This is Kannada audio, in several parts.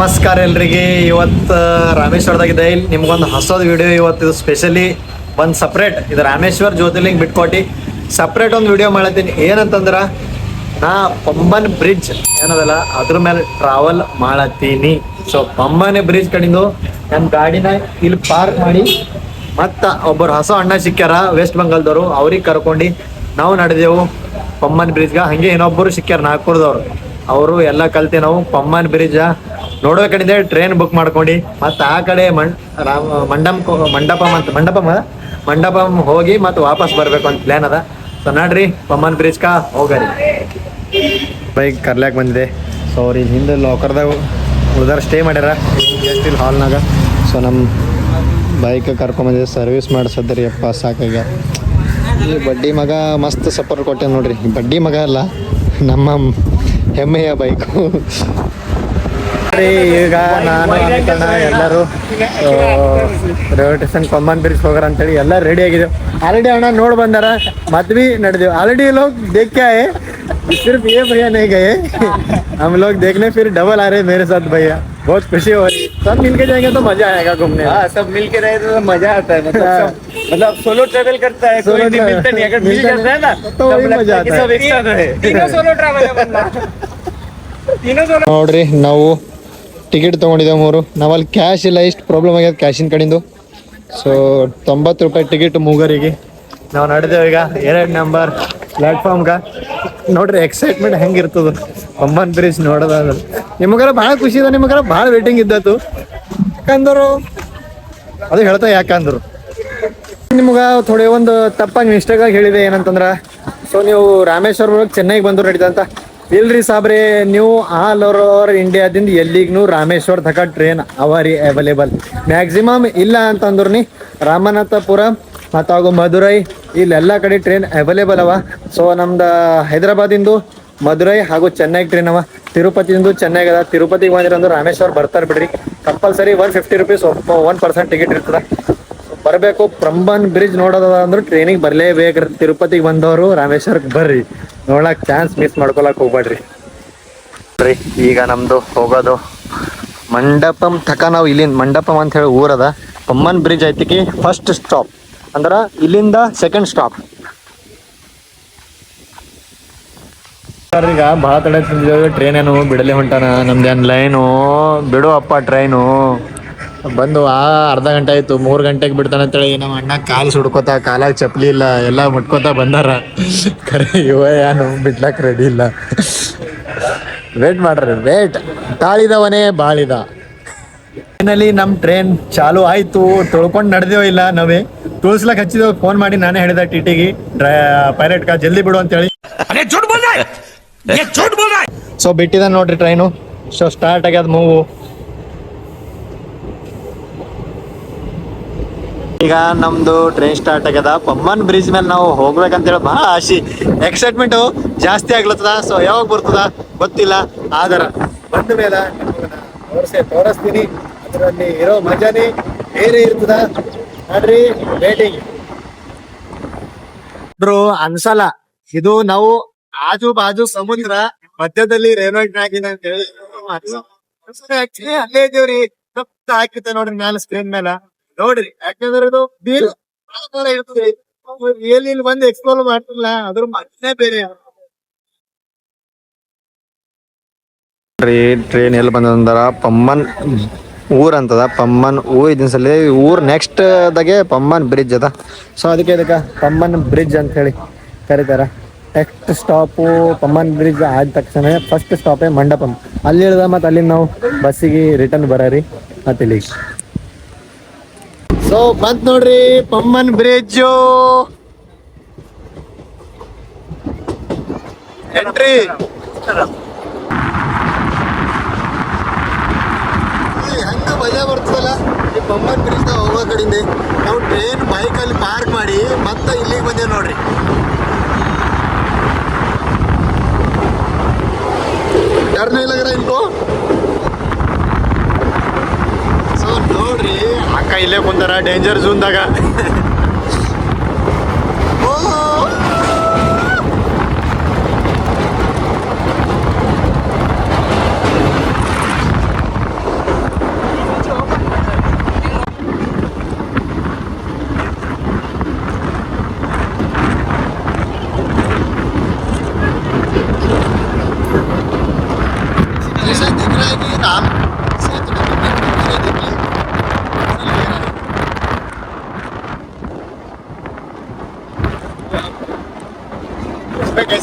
ನಮಸ್ಕಾರ ಎಲ್ರಿಗೆ. ಇವತ್ತು ರಾಮೇಶ್ವರದಾಗಿದೆ ಇಲ್ಲಿ ನಿಮ್ಗೊಂದು ಹಸೋದು ವಿಡಿಯೋ ಇವತ್ತು ಇದು ಸ್ಪೆಷಲಿ ಒಂದು ಸಪ್ರೇಟ್ ಇದು ರಾಮೇಶ್ವರ್ ಜ್ಯೋತಿರ್ಲಿಂಗ್ ಬಿಟ್ಕೊಟ್ಟು. ಸಪ್ರೇಟ್ ಒಂದು ವಿಡಿಯೋ ಮಾಡತ್ತೀನಿ ಏನಂತಂದ್ರೆ, ನಾ ಪಂಬನ್ ಬ್ರಿಡ್ಜ್ ಏನದಲ್ಲ, ಅದ್ರ ಮೇಲೆ ಟ್ರಾವೆಲ್ ಮಾಡತ್ತೀನಿ ಸೊ ಪಂಬನ್ ಬ್ರಿಡ್ಜ್ ಕಡಿಂದು ನನ್ನ ಗಾಡಿನ ಇಲ್ಲಿ ಪಾರ್ಕ್ ಮಾಡಿ, ಮತ್ತ ಒಬ್ಬರು ಹೊಸ ಅಣ್ಣ ಸಿಕ್ಕ್ಯಾರ ವೆಸ್ಟ್ ಬೆಂಗಾಲ್ದವರು ಅವ್ರಿಗೆ ಕರ್ಕೊಂಡು ನಾವು ನಡೆದೆವು ಪಮ್ಮನ್ ಬ್ರಿಡ್ಜ್ಗ ಹಂಗೆ ಇನ್ನೊಬ್ಬರು ಸಿಕ್ಕ್ಯಾರ, ನಾಗ್ಪುರದವ್ರು. ಅವರು ಎಲ್ಲ ಕಲ್ತಿ ನಾವು ಪಮ್ಮನ್ ಬ್ರಿಡ್ಜ್ ನೋಡ್ಬೇಕಂದ್ರೆ ಟ್ರೈನ್ ಬುಕ್ ಮಾಡ್ಕೊಂಡು, ಮತ್ತೆ ಆ ಕಡೆ ಮಂಡಮ್ ಮಂಡಪಂ ಅಂತ, ಮಂಡಪಂ ಅದ? ಮಂಡಪಂ ಹೋಗಿ ಮತ್ತೆ ವಾಪಸ್ ಬರ್ಬೇಕು ಅಂತ ಪ್ಲಾನ್ ಅದ. ಸೊ ನೋಡ್ರಿ, ಪಮ್ಮನ್ ಬ್ರಿಡ್ಜ್ಕ ಹೋಗರಿ. ಬೈಕ್ ಕರ್ಲ್ಯಾಕ್ ಬಂದಿದೆ. ಸೊ ಅವ್ರಿಗೆ ಹಿಂದೆ ಲಾಕರ್ದಾಗ ಉಳ್ದಾರ ಸ್ಟೇ ಮಾಡ್ಯಾರ. ಗೆಸ್ಟ್ ಇಲ್ಲಿ ಹಾಲ್ನಾಗ ಸೊ ನಮ್ಮ ಬೈಕ್ ಕರ್ಕೊಂಬಂದಿದೆ ಸರ್ವಿಸ್ ಮಾಡಿಸದ್ರಿ ಅಪ್ಪ ಸಾಕಾಗ ಈ ಬಡ್ಡಿ ಮಗ ಮಸ್ತ್ ಸಪೋರ್ಟ್ ಕೊಟ್ಟೆ ನೋಡ್ರಿ. ಬಡ್ಡಿ ಮಗ ಅಲ್ಲ, ನಮ್ಮ ಹೆಮ್ಮೆಯ ಬೈಕು. ಈಗ ನಾನು ಅನ್ಕೋಣ ಎಲ್ಲರೂ ರೈಲ್ವೆ ಸ್ಟೇಷನ್ ಕೊಂಬನ್ ಬಿರ್ಸ್ ಹೋಗ್ರ ಅಂತೇಳಿ ಎಲ್ಲ ರೆಡಿ ಆಗಿದ್ದೇವೆ ಆಲ್ರೆಡಿ ಅಣ್ಣ ನೋಡಿ ಬಂದಾರ, ಮದ್ವಿ ಬಿ ನಡೆದೇವು. ಆಲ್ರೆಡಿ ಲೋಕ್ ದೇಖ್ಯಾಯ್ ಸಿರ್ಫ್ ಏ ಭಯ ನೈ ಗಯೇ हम ಲೋಕ್ देखने ಫಿರ್ ಡಬಲ್ आ रहे मेरे साथ बहुत खुशी हो रही सब मिलके जाएंगे तो मजा आएगा घूमने में हाँ सब मिल के रहे तो मजा आता है मतलब हाँ। सब मतलब सोलो ट्रेवल करता है कोई Solo नहीं travel- मिलता नहीं अगर मिल मिलता जाता है ना तो वही तब लगता मजा है कि आता सब एक साथ रहे तीनों सोलो ट्रैवल है बंदा तीनों सोलो ನೋಡ್ರಿ ನಾವು ಟಿಕೆಟ್ ತೊಗೊಂಡಿದ್ದೇವೆ ಮೂರು ನಾವಲ್ಲಿ ಕ್ಯಾಶ್ ಇಲ್ಲ ಇಷ್ಟು ಪ್ರಾಬ್ಲಮ್ ಆಗ್ಯದ ಕ್ಯಾಶಿನ ಕಡೆಯಿಂದ ಸೊ ತೊಂಬತ್ತು ರೂಪಾಯಿ ಟಿಕೆಟ್ ಮೂಗರಿಗೆ ನಾವು ನಡೆದೇವು ಈಗ ಎರಡು ನಂಬರ್ ಪ್ಲಾಟ್ಫಾರ್ಮ್ಗೆ ನೋಡ್ರಿ ಎಕ್ಸೈಟ್ಮೆಂಟ್ ಹೆಂಗಿರ್ತದ. ಪಂಬನ್ ಬ್ರಿಡ್ಜ್ ನೋಡೋದಾದ್ರೆ ನಿಮಗಾರ ಭಾಳ ಖುಷಿ ಇದೆ, ನಿಮಗಾರ ಭಾಳ ವೇಟಿಂಗ್ ಇದ್ದತ್ತು ಯಾಕಂದ್ರು? ಅದು ಹೇಳ್ತಾ ಯಾಕಂದ್ರು? ನಿಮ್ಗೆ ಥೋಡೆ ಒಂದು ತಪ್ಪಾಗಿ ಮಿಸ್ಟೇಕ್ ಆಗಿ ಹೇಳಿದೆ ಏನಂತಂದ್ರ ಸೊ ನೀವು ರಾಮೇಶ್ವರ ಚೆನ್ನೈಗೆ ಬಂದು ನಡೀತ ಅಂತ. ಇಲ್ರಿ ಸಾಬ್ರಿ, ನೀವು ಆಲ್ ಓವರ್ ಇಂಡಿಯಾದಿಂದ ಎಲ್ಲಿಗೂ ರಾಮೇಶ್ವರ ತಕ ಟ್ರೈನ್ ಅವರಿ ಅವೈಲೇಬಲ್ ಮ್ಯಾಕ್ಸಿಮಮ್ ಇಲ್ಲ ಅಂತಂದ್ರು ರಾಮನಾಥಪುರ ಮತ್ತು ಹಾಗೂ ಮಧುರೈ ಇಲ್ಲೆಲ್ಲ ಕಡೆ ಟ್ರೈನ್ ಅವೈಲೇಬಲ್ ಅವ. ಸೊ ನಮ್ದು ಹೈದರಾಬಾದಿಂದು ಮಧುರೈ ಹಾಗೂ ಚೆನ್ನೈಗೆ ಟ್ರೈನ್ ಅವ. ತಿರುಪತಿಯಿಂದ ಚೆನ್ನೈಗೆ ಅದ. ತಿರುಪತಿಗೆ ಬಂದಿರಂದ್ರೆ ರಾಮೇಶ್ವರ ಬರ್ತಾರೆ ಬಿಡ್ರಿ. Compulsory one fifty rupees one percent ticket ಇರ್ತದೆ. ಬರಬೇಕು. ಪ್ರಂಬನ್ ಬ್ರಿಡ್ಜ್ ನೋಡೋದ ಅಂದ್ರೆ ಟ್ರೈನಿಗೆ ಬರ್ಲೇಬೇಕ್ರಿ. ತಿರುಪತಿಗೆ ಬಂದವರು ರಾಮೇಶ್ವರಕ್ಕೆ ಬರ್ರಿ. ನೋಡಕ್ ಚಾನ್ಸ್ ಮಿಸ್ ಮಾಡ್ಕೊಳಕ್ ಹೋಗ್ಬೇಡ್ರಿ ಈಗ ನಮ್ದು ಹೋಗೋದು ಮಂಡಪಂ ತಕ ನಾವು ಇಲ್ಲಿಂದ, ಮಂಡಪಂ ಅಂತ ಹೇಳಿ ಊರದ ಪಮ್ಮನ್ ಬ್ರಿಡ್ಜ್ ಐತಿಕಿ ಫಸ್ಟ್ ಸ್ಟಾಪ್ ಅಂದ್ರ ಇಲ್ಲಿಂದ ಸೆಕೆಂಡ್ ಸ್ಟಾಪ್ ಈಗ ಭಾಳ ತಡೆ ಟ್ರೈನ್ ಏನು ಬಿಡಲೇ ಹೊಂಟಾನ? ನಮ್ದೇನು ಲೈನು ಬಿಡು ಅಪ್ಪ ಟ್ರೈನು ಬಂದು ಆ ಅರ್ಧ ಗಂಟೆ ಆಯ್ತು. ಮೂರು ಗಂಟೆಗೆ ಬಿಡ್ತಾನೆ ಅಂತೇಳಿ ನಮ್ಮ ಅಣ್ಣ ಕಾಲು ಸುಡ್ಕೋತ, ಕಾಲಾಗ ಚಪ್ಪಲಿ ಇಲ್ಲ, ಎಲ್ಲ ಮುಟ್ಕೋತ ಬಂದಾರ. ಖರೆ ಇವ ಏನು ಬಿಡ್ಲಕ್ಕೆ ರೆಡಿ ಇಲ್ಲ. ವೇಟ್ ಮಾಡ್ರಿ ವೇಟ್ ತಾಳಿದವನೇ ಬಾಳಿದ. ಫೈನಲಿ ನಮ್ ಟ್ರೈನ್ ಚಾಲು ಆಯ್ತು. ತೊಳ್ಕೊಂಡು ನಡೆದೇ ಇಲ್ಲ ನಾವೇ. ತುಳಸ್ಲಕ್ ಹಚ್ಚಿದೇವು ಫೋನ್ ಮಾಡಿ ನಾನೇ ಹೇಳಿದೆ ಟಿಟಿಗೆ. ಪೈಲಟ್ ಕಾ ಜಲ್ದಿ ಬಿಡು ಅಂತ ಹೇಳಿ ಸೊ ಬಿಟ್ಟಿದ ನೋಡ್ರಿ ಟ್ರೈನು ಸೊ ಸ್ಟಾರ್ಟ್ ಆಗ್ಯದ ಮೂವು ಈಗ ನಮ್ದು ಟ್ರೈನ್ ಸ್ಟಾರ್ಟ್ ಆಗ್ಯದ. ಪಮ್ಮನ್ ಬ್ರಿಡ್ಜ್ ಮೇಲೆ ನಾವು ಹೋಗ್ಬೇಕಂತೇಳಿ ಬಹಳ ಆಶಿ. ಎಕ್ಸೈಟ್ಮೆಂಟ್ ಜಾಸ್ತಿ ಆಗ್ಲತ್ತದ. ಸೊ ಯಾವಾಗ ಬರ್ತದ ಗೊತ್ತಿಲ್ಲ. ಆದರ ಬಂದ ಮೇಲೆ ತೋರಿಸ್ತೀನಿ. ಅದರಲ್ಲಿ ಇರೋ ಮಜಾನೇ ಬೇರೆ ಇರ್ತದ. ನೋಡ್ರಿ ವೇಟಿಂಗ್ ಅನ್ಸಲ್ಲ. ಇದು ನಾವು ಆಜು ಬಾಜು ಸಮುದ್ರ ಮಧ್ಯದಲ್ಲಿ ರೈಲ್ವೆ ಟ್ರ್ಯಾಕ್ ಇದೆ ಅಂತ ಹೇಳಿ. ಆಕ್ಚುಲಿ ಅಲ್ಲೇ ಇದೇವ್ರಿ ಸಪ್ತ ಹಾಕಿತ್ತೆ ನೋಡ್ರಿ ಮ್ಯಾಲ ಸ್ಕ್ರೀನ್ ಮೇಲೆ ನೋಡ್ರಿ ಯಾಕಂದ್ರೆ ಇದು ಬೀರ್ ಇರ್ತದೆ. ಎಲ್ಲಿ ಇಲ್ಲಿ ಬಂದು ಎಕ್ಸ್ಪ್ಲೋರ್ ಮಾಡ್ತಿಲ್ಲ ಅದ್ರ ಮಧ್ಯೆ ಬೇರೆ. ಟ್ರೈನ್ ಟ್ರೈನ್ ಎಲ್ಲಿ ಬಂದಂದ್ರ ಪಮ್ಮನ್ ಊರ್ ಅಂತದ, ಪಮ್ಮನ್ ಊ ಸಲ ಊರ್ ನೆಕ್ಸ್ಟ್ ದಾಗೆ ಪಮ್ಮನ್ ಬ್ರಿಡ್ಜ್ ಅದ. ಸೊ ಅದಕ್ಕೆ ಇದಕ್ಕೆ ಪಮ್ಮನ್ ಬ್ರಿಡ್ಜ್ ಅಂತ ಹೇಳಿ ಕರೀತಾರ ನೆಕ್ಸ್ಟ್ ಸ್ಟಾಪು ಪಮ್ಮನ್ ಬ್ರಿಡ್ಜ್ ಆದ ತಕ್ಷಣ ಫಸ್ಟ್ ಸ್ಟಾಪೇ ಮಂಡಪಂ. ಅಲ್ಲಿ ಇಳ್ದ ಮತ್ತೆ ಅಲ್ಲಿಂದ ನಾವು ಬಸ್ಸಿಗೆ ರಿಟರ್ನ್ ಬರೀ ಮತ್ತೆ ಇಲ್ಲಿ ಸೊ ಬಂತ್ ನೋಡ್ರಿ ಪಮ್ಮನ್ ಬ್ರಿಡ್ಜ್ ಎಂಟ್ರಿ ಹೆಂಗ ಮಜಾ ಬರ್ತದಲ್ಲ ಬೊಮ್ಮನ್ ಬ್ರಿಡ್ಜ್ನ ಹೋಗೋ ಕಡಿಂದ ನಾವು ಟ್ರೈನ್ ಬೈಕಲ್ಲಿ ಪಾರ್ಕ್ ಮಾಡಿ ಮತ್ತೆ ಇಲ್ಲಿಗೆ ಬಂದೆ ನೋಡ್ರಿ. ಟರ್ನ್ ಇಲ್ಲಗರ ಇನ್ಕೋ ಸೊ ನೋಡ್ರಿ, ಅಕ್ಕ ಇಲ್ಲೇ ಬಂದಾರ ಡೇಂಜರ್ ಜೂನ್ದಾಗ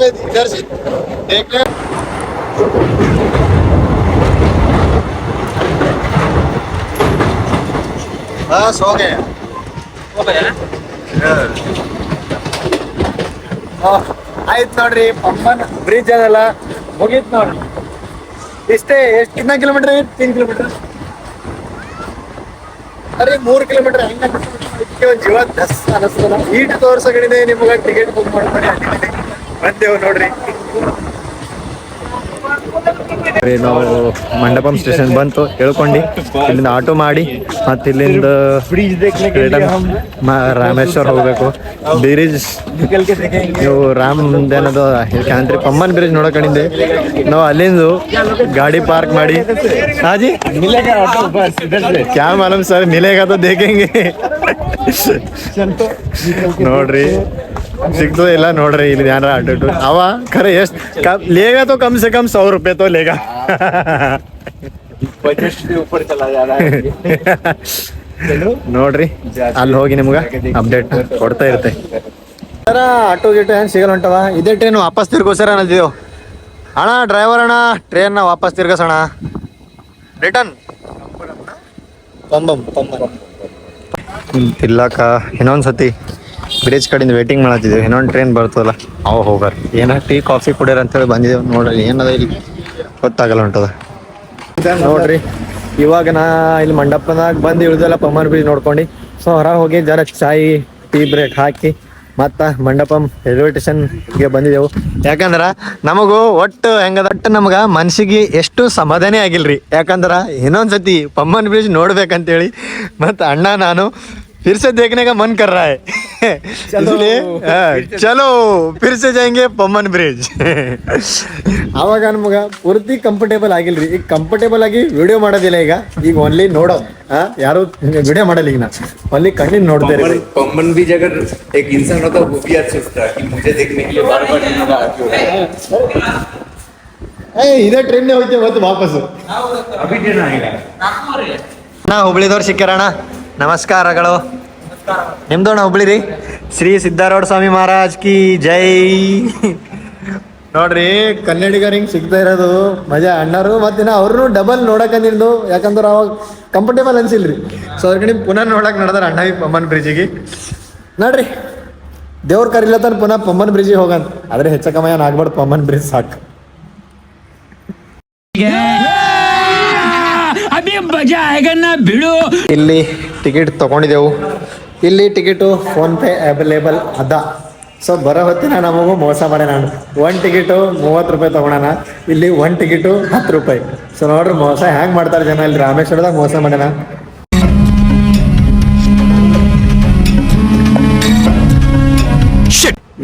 में इधर से देख रहे बस हो गया ಆಯ್ತು ನೋಡ್ರಿ ಪಂಬನ್ ಬ್ರಿಡ್ಜ್ ಅದಲ್ಲ ಮುಗೀತ್ ನೋಡ್ರಿ ಇಷ್ಟೇ ಎಷ್ಟು ಕಿನ್ನ ಕಿಲೋಮೀಟರ್ तीन ಕಿಲೋಮೀಟರ್ ಅರೆ ಮೂರು ಕಿಲೋಮೀಟರ್ ಹೆಂಗ ಇದಕ್ಕೆ ಒಂದು ಜೀವ ದಸ್ ಅನಿಸ್ತದ ಈಟ್ ತೋರ್ಸಗಡಿದೆ ನಿಮ್ಗೆ ಟಿಕೆಟ್ ಬುಕ್ ಮಾಡ್ಬೇಡಿ ಬಂದೇವು ನೋಡ್ರಿ. ನಾವು ಮಂಡಪಂ ಸ್ಟೇಷನ್ ಬಂತು, ಹೇಳ್ಕೊಂಡು ಇಲ್ಲಿಂದ ಆಟೋ ಮಾಡಿ ಮತ್ತೆ ಇಲ್ಲಿಂದ ರಾಮೇಶ್ವರ ಹೋಗ್ಬೇಕು. ಬ್ರಿಡ್ಜ್, ನೀವು ರಾಮ್ ಏನದು ಕಾಂತ್ರಿ ಪಮ್ಮನ್ ಬ್ರಿಡ್ಜ್ ನೋಡಕಣಿಂದೆ ನಾವು ಅಲ್ಲಿಂದ ಗಾಡಿ ಪಾರ್ಕ್ ಮಾಡಿ. ಹಾಜಿ? ಕ್ಯಾ ಮಾಲೂಮ್ ಸರ್ ಮಿಲೇಗ ದೇಖೆಂಗೆ. ನೋಡ್ರಿ. ಸಿಗ್ತದ ಇಲ್ಲ ನೋಡ್ರಿ ಇಲ್ಲಿ ಯಾರ ಅಡ್ಡ ಅವ ಖರೆ ಎಷ್ಟ್ ಲೇಗ ತೋ ಕಮ್ ಸೆ ಕಮ್ ಸಾವಿರ ರೂಪಾಯಿ ತೋ ಲೇಗ. ನೋಡ್ರಿ ಅಲ್ಲಿ ಹೋಗಿ ನಿಮ್ಗ ಅಪ್ಡೇಟ್ ಕೊಡ್ತಾ ಇರುತ್ತೆ. ಆಟೋ ಗಿಟೋ ಏನ್ ಸಿಗಲ್ಲ ಹೊಂಟವ ಇದೇ ಟ್ರೈನ್ ವಾಪಸ್ ತಿರ್ಗೋಸರ ಅನ್ನಲ್ತಿದ್ದೇವು ಅಣ್ಣ ಡ್ರೈವರ್ ಅಣ್ಣ ಟ್ರೈನ್ ವಾಪಸ್ ತಿರ್ಗಸೋಣ. ರಿಟರ್ನ್ ಪಂಬಂ ಪಂಬಂ ಇನ್ನೊಂದ್ ಸತಿ ಬ್ರಿಡ್ಜ್ ಕಡೆಯಿಂದ ವೇಟಿಂಗ್ ಮಾಡತ್ತಿದ್ದೀವಿ ಇನ್ನೊಂದು ಟ್ರೈನ್ ಬರ್ತದಲ್ಲ. ಅವ ಹೋಗಾರ. ಏನ ಟೀ ಕಾಫಿ ಕುಡಿಯರ್ ಅಂತೇಳಿ ಬಂದಿದ್ದೇವೆ ನೋಡ್ರಿ ಏನದ ಇಲ್ಲಿ? ಗೊತ್ತಾಗಲ್ಲ ಹೊಂಟದ ನೋಡ್ರಿ. ಇವಾಗ ನಾ ಇಲ್ಲಿ ಮಂಡಪನಾಗ ಬಂದು ಇಳಿದಲ್ಲ ಪಮ್ಮನ್ ಬ್ರಿಜ್ ನೋಡ್ಕೊಂಡು. ಸೊ ಹೊರ ಹೋಗಿ ಜರ ಚಾಯ್ ಟೀ ಬ್ರೇಕ್ ಹಾಕಿ ಮತ್ತ ಮಂಡಪಂ ರೈಲ್ವೆ ಸ್ಟೇಷನ್ಗೆ ಬಂದಿದ್ದೆವು. ಯಾಕಂದ್ರ ನಮಗೂ ಒಟ್ಟು ಹೆಂಗದ ಒಟ್ಟು ನಮಗ ಮನ್ಸಿಗೆ ಎಷ್ಟು ಸಮಾಧಾನ ಆಗಿಲ್ರಿ. ಯಾಕಂದ್ರ ಇನ್ನೊಂದ್ಸತಿ ಪಮ್ಮನ್ ಬ್ರಿಡ್ಜ್ ನೋಡ್ಬೇಕಂತೇಳಿ ಮತ್ತು ಅಣ್ಣ ನಾನು फिर से देखने का मन कर रहा है इसलिए हाँ, चलो फिर से जाएंगे ಪಮ್ಮನ್ ಬ್ರಿಡ್ಜ್ ಅವಾಗ ನಮಗ ಪೂರ್ತಿ ಕಂಫರ್ಟೇಬಲ್ ಆಗಿಲ್ರಿ ಈಗ ಕಂಫರ್ಟೇಬಲ್ ಆಗಿ ವಿಡಿಯೋ ಮಾಡೋದಿಲ್ಲ ಈಗ ಈಗ ಓನ್ಲಿ ನೋಡೋದು ಹಾ ಯಾರು ವಿಡಿಯೋ ಮಾಡಲ್ಲ ಈಗ ನಾ ಓನ್ಲಿ ಕಣ್ಣಿನ ನೋಡ್ತಾ पम्मन पम्मन भी अगर एक इंसान होता वो भी अच्छा सोचता कि मुझे देखने के लिए बार बार इन्होंने आके होगा ಏ ಇದೇ ಟ್ರೈನ್ ಹೋಗ್ತೇವೆ ಮತ್ತೆ ವಾಪಸ್ अभी ट्रेन आएगा ನಾ ಹುಬ್ಳಿದವ್ರು ಸಿಕ್ಕಾರಣ ನಮಸ್ಕಾರಗಳು. ನಿಮ್ದು ನಾ ಹುಬ್ಳಿ ರೀ ಶ್ರೀ ಸಿದ್ಧಾರೂಢ ಸ್ವಾಮಿ ಮಹಾರಾಜ್ ಕಿ ಜೈ. ನೋಡ್ರಿ ಕನ್ನಡಿಗರಿಗೆ ಸಿಗ್ತಾ ಇರೋದು ಮಜಾ. ಅಣ್ಣರು ಮತ್ತೆ ನಾ ಡಬಲ್ ನೋಡಕ ನಿಲ್ದು ಯಾಕಂದ್ರೆ ಅವಾಗ ಕಂಫರ್ಟೇಬಲ್ ಅನ್ಸಿಲ್ರಿ. ಸೊ ಅದ್ರ ಕಡೆ ಪುನಃ ನೋಡಕ್ ನಡೆದಾರ ಅಣ್ಣ ಪಮ್ಮನ್ ಬ್ರಿಡ್ಜಿಗೆ. ನೋಡ್ರಿ ದೇವ್ರ ಕರಿಲತ್ತಾನ ಪುನಃ ಪಮ್ಮನ್ ಬ್ರಿಡ್ಜಿಗೆ ಹೋಗಂತ. ಆದ್ರೆ ಹೆಚ್ಚ ಕಮ್ಮಿ ಆಗ್ಬಾರ್ದು ಪಮ್ಮನ್ ಬ್ರಿಡ್ಜ್ ಸಾಕು. ಇಲ್ಲಿ ಟಿಕೆಟ್ ತಗೊಂಡಿದ್ದೆವು. ಇಲ್ಲಿ ಟಿಕೆಟು ಫೋನ್ಪೇ ಅವೈಲೇಬಲ್ ಅದ. ಸೊ ಬರೋ ಹೊತ್ತಿನ ನಮಗೂ ಮೋಸ ಮಾಡ್ಯಾನ ಒನ್ ಟಿಕೆಟು ಮೂವತ್ತು ರೂಪಾಯಿ ತಗೊಳಣ. ಇಲ್ಲಿ ಒನ್ ಟಿಕೆಟು ಹತ್ತು ರೂಪಾಯಿ. ಸೊ ನೋಡ್ರಿ ಮೋಸ ಹ್ಯಾಂಗೆ ಮಾಡ್ತಾರೆ ಜನ ಇಲ್ಲಿ? ರಾಮೇಶ್ವರದಾಗ ಮೋಸ ಮಾಡ್ಯಾನ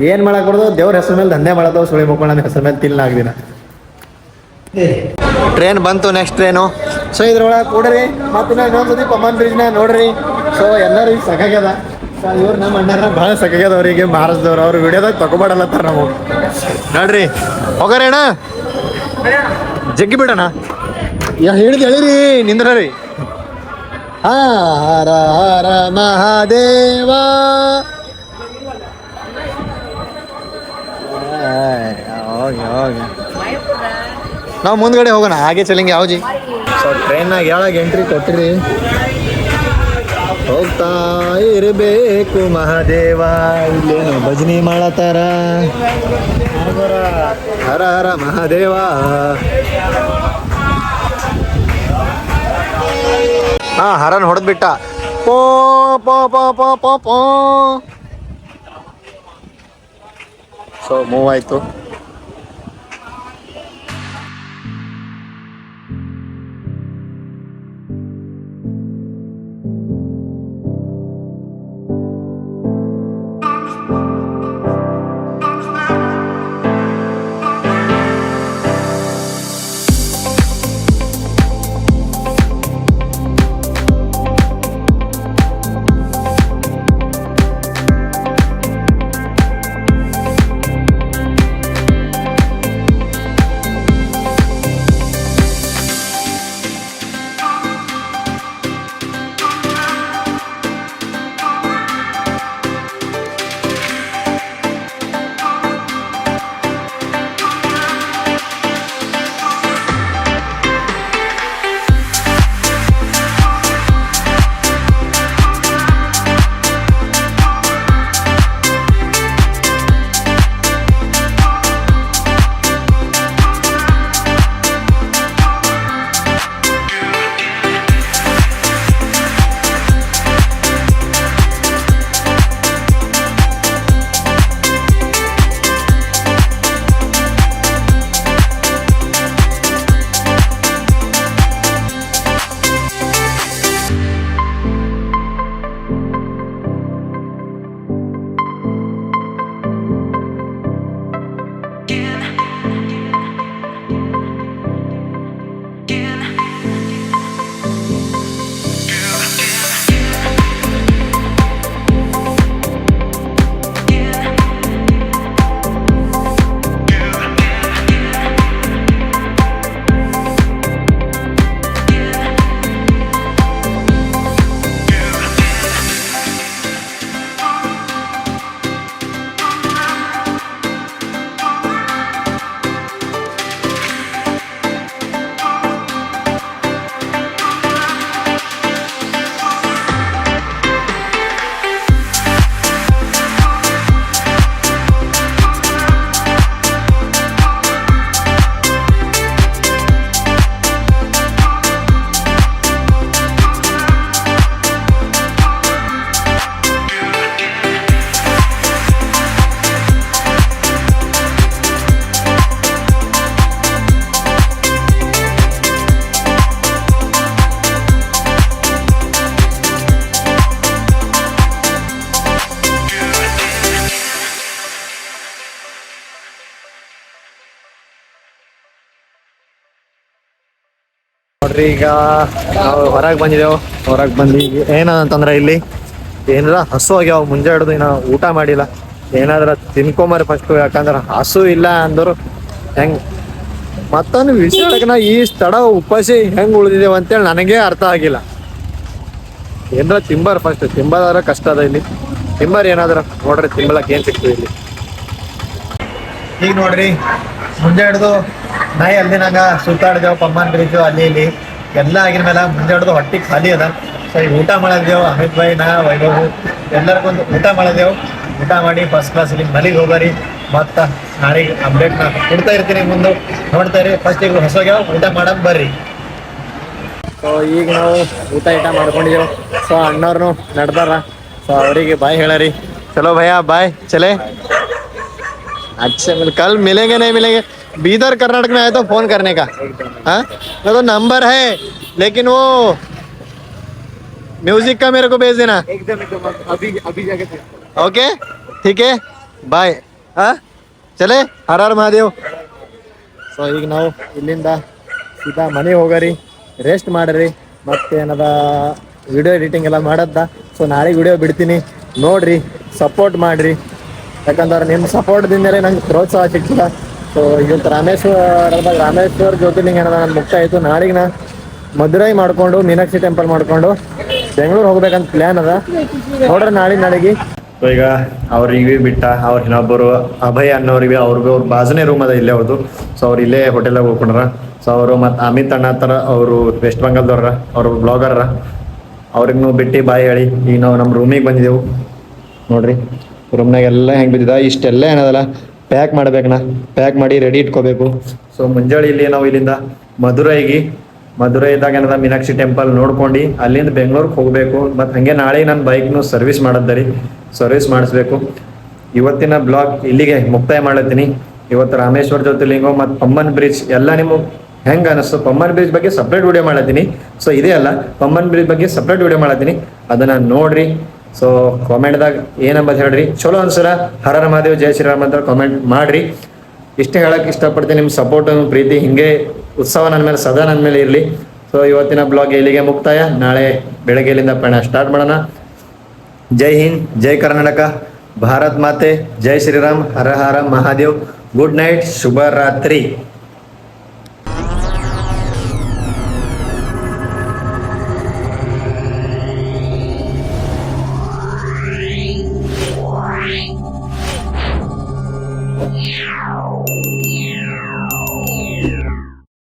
ಏನ್ ಮಾಡಕ್ ಕೊಡೋದು ದೇವ್ರ ಹೆಸರು ಮೇಲೆ ದಂಧೆ ಮಾಡೋದು ಸುಳಿ ಮುಕ್ಕೊಂಡು ನನ್ನ ಹೆಸರು ಮೇಲೆ ತಿಲ್ ದಿನ. ಟ್ರೈನ್ ಬಂತು ನೆಕ್ಸ್ಟ್ ಟ್ರೈನು ಸೊ ಇದ್ರೊಳಗೆ ಕೂಡ್ರಿ. ಮತ್ತೆ ಇನ್ನೊಂದು ಸತಿ ಪಮ್ಮನ್ ಬ್ರಿಡ್ಜ್ನ ನೋಡ್ರಿ. ಸೊ ಎಲ್ಲರೂ ಈಗ ಸೊ ಇವ್ರು ನಮ್ಮ ಅಣ್ಣರ ಭಾಳ ಸಕಾಗ್ಯದ ಅವರಿಗೆ ಮಹಾರಾಜ್ದವ್ರು. ಅವ್ರು ವಿಡಿಯೋದಾಗ ತಗೊಬಾಡಲ್ಲತ್ತಾರ ನಾವು. ನೋಡ್ರಿ. ಹೋಗರೇಣ? ಜಗ್ಗಿ ಬಿಡೋಣ. ಯಾ, ಹೇಳಿದ್ ಹೇಳಿರಿ ನಿಂದ್ರಿ ಹರ ಹರ, ಮಹಾದೇವ. ಹೋಗಿ ಹೋಗಿ. ನಾವು ಮುಂದ್ಗಡೆ ಹೋಗೋಣ ಹಾಗೆ ಚಲಿಂಗ್ ಯಾವ್ಜಿ ಸೊ ಟ್ರೈನ್ನಾಗ ಯಾವಾಗ ಎಂಟ್ರಿ ಕೊಟ್ಟಿರಿ ಹೋಗ್ತಾ ಇರಬೇಕು ಮಹಾದೇವ ಇಲ್ಲೇನು ಭಜನೆ ಮಾಡತಾರ ಹರ ಹರ ಮಹಾದೇವ. ಹಾ ಹರನ್ ಹೊಡೆದ್ಬಿಟ್ಟ. ಪೋ ಪೋ ಪೋ ಪೋ ಪೋ ಪೋ. ಸೊ ಮೂವ್ ಆಯ್ತು. ನೋಡ್ರಿ, ಈಗ ನಾವು ಹೊರಗೆ ಬಂದಿದ್ದೇವೆ ಹೊರಗೆ ಬಂದು ಏನಂತಂದ್ರೆ ಇಲ್ಲಿ ಏನಾರ ಹಸು ಆಗ್ಯಾವ. ಮುಂಜಾ ಏನೋ ಊಟ ಮಾಡಿಲ್ಲ. ಏನಾದ್ರ ತಿನ್ಕೊಂಬರಿ ಫಸ್ಟ್ ಯಾಕಂದ್ರೆ ಹಸು ಇಲ್ಲ ಅಂದರು ಹೆಂಗ್ ಮತ್ತೊಂದು ವಿಷಯ ಈ ಸ್ಥಳ ಉಪಾಸಿ ಹೆಂಗ್ ಉಳಿದಿದ್ದೇವೆ ಅಂತೇಳಿ ನನಗೆ ಅರ್ಥ ಆಗಿಲ್ಲ. ಏನಾರ ತಿಂಬಾರ ಫಸ್ಟ್ ತಿಂಬದಾರ ಕಷ್ಟ ಅದ ಇಲ್ಲಿ. ತಿಂಬಾರ ಏನಾದ್ರ ನೋಡ್ರಿ ತಿಂಬಲಕ್ಕೆ ಏನ್ ಸಿಗ್ತದೆ ಇಲ್ಲಿ. ಈಗ ನೋಡ್ರಿ ಮುಂಜೆ ಹಿಡ್ದು ನಾಯಿ ಅಲ್ಲಿನಾಗ ಸುತ್ತಾಡಿದೆವು ಪಮ್ಮನ್ ಬ್ರಿಡ್ಜು ಅಲ್ಲಿ ಇಲ್ಲಿ. ಎಲ್ಲ ಆಗಿನ ಮೇಲೆ ಮುಂದೆ ಹಿಡ್ದು ಹೊಟ್ಟಿ ಖಾಲಿ ಅದ. ಸೊ ಈಗ ಊಟ ಮಾಡಿದೆವು ಅಮಿತ್ ಭಾಯಿ ನಾ ವೈಭವ್ ಎಲ್ಲರಿಗೊಂದು ಊಟ ಮಾಡಿದೆವು ಊಟ ಮಾಡಿ ಫಸ್ಟ್ ಕ್ಲಾಸ್ ಇಲ್ಲಿ ಮಲಿಗೆ ಹೋಗರಿ ಮತ್ತ ನಾಳೆಗೆ ಅಪ್ಡೇಟ್ ನಾ ಕೊಡ್ತಾ ಇರ್ತೀನಿ ಮುಂದೆ. ನೋಡ್ತಾ ಇರಿ ಫಸ್ಟ್ ಈಗ ಹೊಸಗ್ಯಾವ ಊಟ ಮಾಡಕ್ ಬರ್ರಿ. ಸೊ ಈಗ ನಾವು ಊಟ ಈಟ ಮಾಡ್ಕೊಂಡಿದ್ದೇವೆ ಸೊ ಅಣ್ಣವ್ರು ನಡ್ದಾರ. ಸೊ ಅವರಿಗೆ ಬಾಯ್ ಹೇಳರಿ. ಚಲೋ ಭಯ್ಯ ಬಾಯ್ ಚಲೇ. अच्छा मिल कल मिलेंगे नहीं मिलेंगे बीदर कर्नाटक में आए तो फोन करने का हाँ वो तो नंबर है लेकिन वो म्यूजिक का मेरे को भेज देना एकदम एकदम अभी अभी जाके ओके ठीक है ಬಾಯ್ ಹಾ ಚಲೇ ಹರ ಹರ ಮಹಾದೇವ್ ಸೊ ಈಗ ನಾವು ಇಲ್ಲಿಂದ ಸೀದಾ ಮನೆಗೆ ಹೋಗರಿ ರೆಸ್ಟ್ ಮಾಡ್ರಿ ಮತ್ತೇನದ ವಿಡಿಯೋ ಎಡಿಟಿಂಗ್ ಎಲ್ಲ ಮಾಡದ್ದ ಸೊ ನಾಳೆಗೆ ವಿಡಿಯೋ ಬಿಡ್ತೀನಿ ನೋಡ್ರಿ ಸಪೋರ್ಟ್ ಮಾಡ್ರಿ ಯಾಕಂದ್ರೆ ನಿಮ್ಮ ಸಪೋರ್ಟ್ದಿಂದಲೇ ನಂಗೆ ಪ್ರೋತ್ಸಾಹ ಸಿಕ್ಕಿಲ್ಲ. ಸೊ ಇವತ್ತು ರಾಮೇಶ್ವರ ರಾಮೇಶ್ವರ ಜ್ಯೋತಿರ್ಲಿಂಗ ಏನದ ನಾನು ಮುಕ್ತ ಆಯಿತು. ನಾಳೆಗೆ ನಾ ಮಧುರೈ ಮಾಡ್ಕೊಂಡು, ಮೀನಾಕ್ಷಿ ಟೆಂಪಲ್ ಮಾಡ್ಕೊಂಡು ಬೆಂಗಳೂರು ಹೋಗ್ಬೇಕಂತ ಪ್ಲ್ಯಾನ್ ಅದ. ನೋಡ್ರಿ ನಾಳೆ ನಾಳೆಗೆ. ಸೊ ಈಗ ಅವ್ರಿಗೆ ಬಿಟ್ಟ, ಅವ್ರ ಇನ್ನೊಬ್ಬರು ಅಭಯ್ ಅನ್ನೋರಿಗೆ ಅವ್ರಿಗೆ ಅವ್ರ ಬಾಜುನೇ ರೂಮ್ ಅದ ಇಲ್ಲೇ ಅವ್ರದ್ದು ಸೊ ಅವ್ರು ಇಲ್ಲೇ ಹೋಟೆಲ್ದಾಗ ಹೋಗ್ಕೊಂಡ್ರ. ಸೊ ಅವರು ಮತ್ತು ಅಮಿತ್ ಅಣ್ಣ ತರ ಅವರು ವೆಸ್ಟ್ ಬೆಂಗಾಲ್ದವ್ರ ಅವ್ರ ಬ್ಲಾಗರ್ರ ಅವ್ರಿಗೂ ಬಿಟ್ಟು ಬಾಯಿ ಹೇಳಿ, ಈಗ ನಾವು ನಮ್ಮ ರೂಮಿಗೆ ಬಂದಿದ್ದೆವು ನೋಡ್ರಿ. ರೂಮ್ನಾಗ ಎಲ್ಲ ಹೆಂಗೆ ಬಿದ್ದಿದ? ಇಷ್ಟೆಲ್ಲ ಏನದಲ್ಲ? ಪ್ಯಾಕ್ ಮಾಡ್ಬೇಕಣ್ಣ. ಪ್ಯಾಕ್ ಮಾಡಿ ರೆಡಿ ಇಟ್ಕೋಬೇಕು. ಸೊ ಮುಂಜಾನೆ ಇಲ್ಲಿ ನಾವು ಇಲ್ಲಿಂದ ಮಧುರೈಗೆ ಮಧುರೈದಾಗ ಏನದ? ಮೀನಾಕ್ಷಿ ಟೆಂಪಲ್ ನೋಡ್ಕೊಂಡು ಅಲ್ಲಿಂದ ಬೆಂಗಳೂರಿಗೆ ಹೋಗಬೇಕು. ಮತ್ತು ಹಾಗೆ ನಾಳೆ ನನ್ನ ಬೈಕ್ನು ಸರ್ವಿಸ್ ಮಾಡದ್ದರಿ ಸರ್ವಿಸ್ ಮಾಡಿಸ್ಬೇಕು. ಇವತ್ತಿನ ಬ್ಲಾಗ್ ಇಲ್ಲಿಗೆ ಮುಕ್ತಾಯ ಮಾಡತ್ತೀನಿ ಇವತ್ತು ರಾಮೇಶ್ವರ ಜ್ಯೋತಿರ್ಲಿಂಗ ಮತ್ತು ಪಮ್ಮನ್ ಬ್ರಿಡ್ಜ್ ಎಲ್ಲ ನಿಮಗೆ ಹೆಂಗೆ ಅನಿಸ್ತು? ಪಮ್ಮನ್ ಬ್ರಿಡ್ಜ್ ಬಗ್ಗೆ ಸಪ್ರೇಟ್ ವಿಡಿಯೋ ಮಾಡತ್ತೀನಿ ಸೊ ಇದೇ ಅಲ್ಲ. ಪಮ್ಮನ್ ಬ್ರಿಡ್ಜ್ ಬಗ್ಗೆ ಸಪ್ರೇಟ್ ವಿಡಿಯೋ ಮಾಡತ್ತೀನಿ ಅದನ್ನು ನೋಡ್ರಿ. ಸೊ ಕಾಮೆಂಟ್ದಾಗ ಏನಂಬದು ಹೇಳ್ರಿ? ಚಲೋ ಅನ್ಸರ? ಹರರ ಮಹಾದೇವ್ ಜಯ ಶ್ರೀರಾಮ್ ಅಂತ ಕಾಮೆಂಟ್ ಮಾಡ್ರಿ. ಇಷ್ಟೇ ಹೇಳಕ್ಕೆ ಇಷ್ಟಪಡ್ತೀನಿ ನಿಮ್ಮ ಸಪೋರ್ಟ್ ಪ್ರೀತಿ ಹಿಂಗೆ ಉತ್ಸವ ನನ್ನ ಮೇಲೆ, ಸದಾ ನನ್ನ ಮೇಲೆ ಇರಲಿ. ಸೊ ಇವತ್ತಿನ ಬ್ಲಾಗ್ ಇಲ್ಲಿಗೆ ಮುಕ್ತಾಯ ನಾಳೆ ಬೆಳಗ್ಗೆ ಇಲ್ಲಿಂದ ಪಯಣ ಸ್ಟಾರ್ಟ್ ಮಾಡೋಣ. ಜೈ ಹಿಂದ್, ಜೈ ಕರ್ನಾಟಕ. ಭಾರತ್ ಮಾತೆ, ಜೈ ಶ್ರೀರಾಮ್. ಹರ ಹರ ಮಹಾದೇವ್. ಗುಡ್ ನೈಟ್ ಶುಭ ರಾತ್ರಿ.